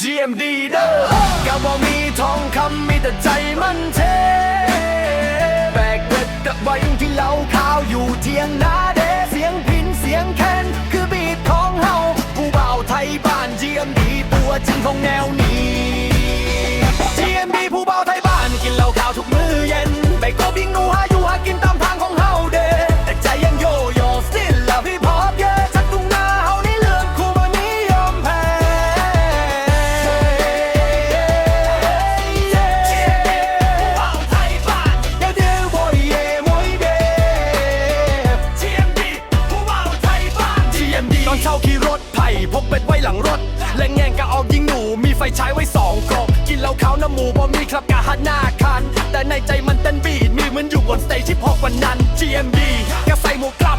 GMD เด้อกะบ่มีทองคำมีแต่ใจมันเทแบกเวทกับไว้ที่เหล้าขาวอยู่เทียงนาเดเสียงพินเสียงแคนคือบีทของเฮาผู้บ่าวไทยบ้าน GMD ตัวจริงของแนวนี้ เช่าขี่รถไผ่พกเป็ดไว้หลังรถ และแงงกะออกยิงหนู มีไฟใช้ไว้สองกบกินเหล้าขาวน้ำหมูบ่มีครับกะหัดหน้าคัน แต่ในใจมันเต้นบีดมีเหมือนอยู่บนสเตจที่พอวันนั้น GMB กะใส่หมวกกลับ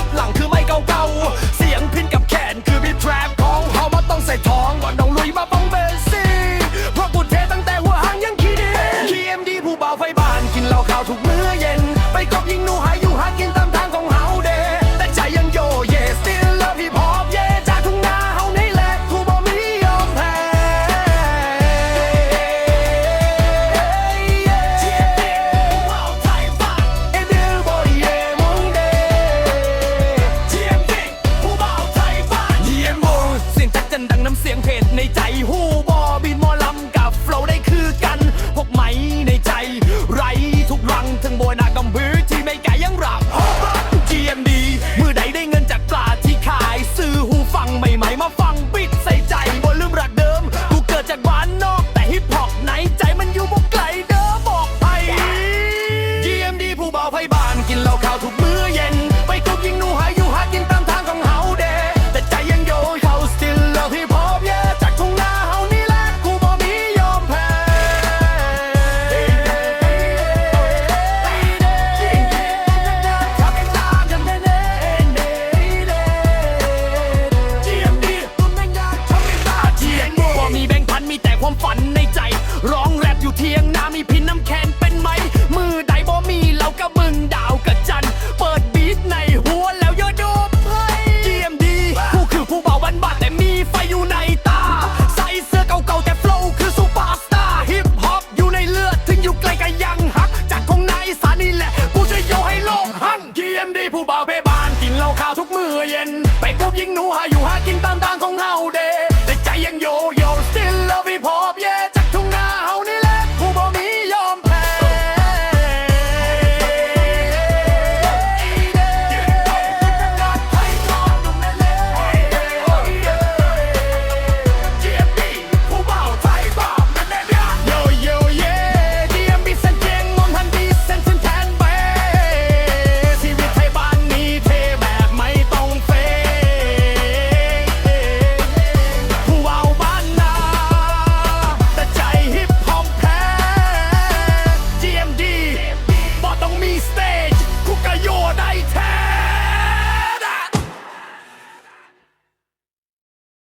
ผู้บ่าวเพบานกินเหล้าขาวทุกมื้อเย็น ไปปุ๊บยิงหนูหาย